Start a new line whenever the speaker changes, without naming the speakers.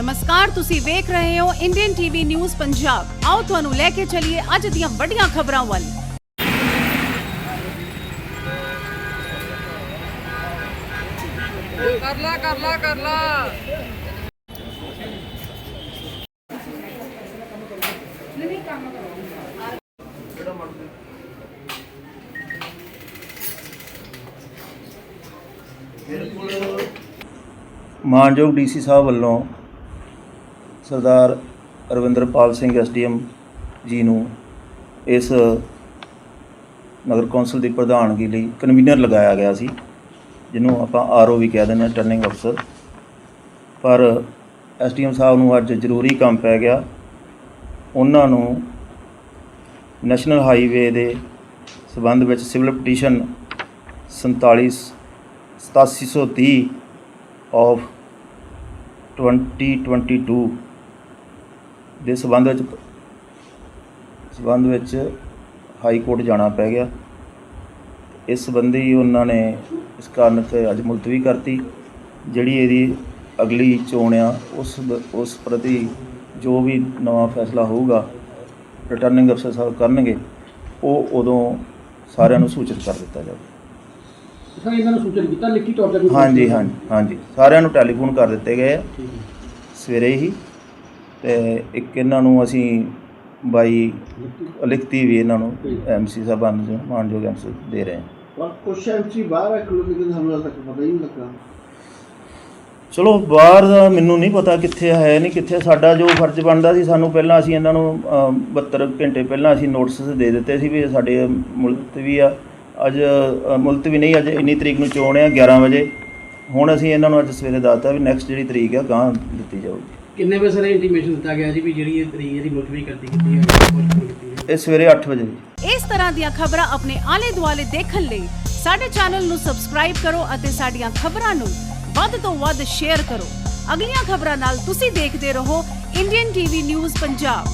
ਨਮਸਕਾਰ ਤੁਸੀਂ ਵੇਖ ਰਹੇ ਹੋ ਇੰਡੀਅਨ ਟੀਵੀ ਨਿਊਜ਼ ਪੰਜਾਬ ਆਓ ਤੁਹਾਨੂੰ ਲੈ ਕੇ ਚੱਲੀਏ ਅੱਜ ਦੀਆਂ ਵੱਡੀਆਂ ਖਬਰਾਂ ਵੱਲ।
ਕਰ ਲਾ ਕਰ ਲਾ ਕਰ ਲਾ।
ਮਾਨਯੋਗ ਡੀਸੀ ਸਾਹਿਬ ਵੱਲੋਂ ਸਰਦਾਰ ਰਵਿੰਦਰਪਾਲ ਸਿੰਘ ਐਸਡੀਐਮ ਜੀ ਨੂੰ ਇਸ ਨਗਰ ਕੌਂਸਲ ਦੀ ਪ੍ਰਧਾਨਗੀ ਲਈ ਕਨਵੀਨਰ ਲਗਾਇਆ ਗਿਆ ਸੀ, ਜਿਹਨੂੰ ਆਪਾਂ ਆਰਓ ਵੀ ਕਹਿ ਦਿੰਦੇ ਹਾਂ, ਟਰਨਿੰਗ ਅਫਸਰ। ਪਰ ਐਸਡੀਐਮ ਸਾਹਿਬ ਨੂੰ ਅੱਜ ਜ਼ਰੂਰੀ ਕੰਮ ਪੈ ਗਿਆ। ਉਹਨਾਂ ਨੂੰ ਨੈਸ਼ਨਲ ਹਾਈਵੇ ਦੇ ਸਬੰਧ ਵਿੱਚ ਸਿਵਲ ਪਟੀਸ਼ਨ 47 8730 ਆਫ 2022 ਦੇ ਸਬੰਧ ਵਿੱਚ ਸਬੰਧ ਵਿੱਚ ਹਾਈ ਕੋਰਟ ਜਾਣਾ ਪੈ ਗਿਆ। ਇਸ ਸੰਬੰਧੀ ਉਹਨਾਂ ਨੇ ਇਸ ਕਾਰਨ ਤੇ ਅੱਜ ਮੁਲਤਵੀ ਕਰਤੀ ਜਿਹੜੀ ਇਹਦੀ ਅਗਲੀ ਚੋਣ ਆ ਉਸ ਉਸ ਪ੍ਰਤੀ ਜੋ ਵੀ ਨਵਾਂ ਫੈਸਲਾ ਹੋਊਗਾ ਰਿਟਰਨਿੰਗ ਅਫਸਰ ਸਾਹਿਬ ਕਰਨਗੇ ਉਹ ਉਦੋਂ ਸਾਰਿਆਂ ਨੂੰ ਸੂਚਿਤ ਕਰ ਦਿੱਤਾ ਜਾਵੇ
ਸਰ ਇਹਨਾਂ ਨੂੰ ਸੂਚਨ ਕੀਤਾ ਲਿਖੀ ਤੌਰ ਤੇ
ਹਾਂਜੀ ਹਾਂਜੀ ਹਾਂਜੀ। ਸਾਰਿਆਂ ਨੂੰ ਟੈਲੀਫੋਨ ਕਰ ਦਿੱਤੇ ਗਏ ਆ। ਸਵੇਰੇ ਹੀ ਤੇ ਇੱਕ ਇਹਨਾਂ ਨੂੰ ਅਸੀਂ ਬਾਈ ਲਿਖਤੀ ਵੀ ਇਹਨਾਂ ਨੂੰ ਐਮਸੀ ਸਾਹਿਬਾਨ ਨੂੰ ਮਾਨਯੋਗ ਐਮਸੀ ਦੇ ਰਹੇ ਹਾਂ।
ਪਰ ਕੁਛ ਐਮਸੀ ਬਾਹਰ ਹੈ ਕਿਲੋਮੀਟਰ ਸਾਨੂੰ ਹਾਲੇ ਤੱਕ ਪਤਾ ਹੀ ਨਹੀਂ ਲੱਗਾ।
ਚਲੋ ਬਾਹਰ ਦਾ ਮੈਨੂੰ ਨਹੀਂ ਪਤਾ ਕਿੱਥੇ ਹੈ ਨਹੀਂ ਕਿੱਥੇ ਸਾਡਾ ਜੋ ਫਰਜ਼ ਬਣਦਾ ਸੀ ਸਾਨੂੰ ਪਹਿਲਾਂ ਅਸੀਂ ਇਹਨਾਂ ਨੂੰ ਅਮ, 72 ਘੰਟੇ ਪਹਿਲਾਂ ਅਸੀਂ ਨੋਟਿਸ ਦੇ ਦਿੱਤੇ ਸੀ ਵੀ ਸਾਡੇ ਮੁਲਤਵੀ ਆ। ਅੱਜ ਅ, ਮੁਲਤਵੀ ਨਹੀਂ ਅੱਜ ਇੰਨੀ ਤਰੀਕ ਨੂੰ ਚੋਣ ਆ 11 ਵਜੇ। ਹੁਣ ਅਸੀਂ ਇਹਨਾਂ ਨੂੰ ਅੱਜ ਸਵੇਰੇ ਦੱਸਤਾ ਵੀ ਨੈਕਸਟ ਜਿਹੜੀ ਤਰੀਕ ਆ ਗਾਂ ਦਿੱਤੀ ਜਾਊਗੀ।
ਕਿੰਨੇ ਵਜੇ ਸਰ ਇੰਟੀਮੇਸ਼ਨ ਦਿੱਤਾ ਗਿਆ ਜੀ ਵੀ ਜਿਹੜੀ ਇਹ ਤਰੀਕ ਜਿਹੜੀ ਮੁਲਤਵੀ ਕਰਦੀ ਕੀਤੀ ਹੈ ਕੀਤੀ ਹੈ?
ਇਹ ਸਵੇਰੇ 8 ਵਜੇ।
ਇਸ ਤਰ੍ਹਾਂ ਦੀਆਂ ਖਬਰਾਂ ਆਪਣੇ ਆਲੇ ਦੁਆਲੇ ਦੇਖਣ ਲਈ ਸਾਡੇ ਚੈਨਲ ਨੂੰ ਸਬਸਕ੍ਰਾਈਬ ਕਰੋ ਅਤੇ ਸਾਡੀਆਂ ਖਬਰਾਂ ਨੂੰ ਵੱਧ ਤੋਂ ਵੱਧ ਸ਼ੇਅਰ ਕਰੋ। ਅਗਲੀਆਂ ਖਬਰਾਂ ਨਾਲ ਤੁਸੀਂ ਦੇਖਦੇ ਰਹੋ। Indian TV news Punjab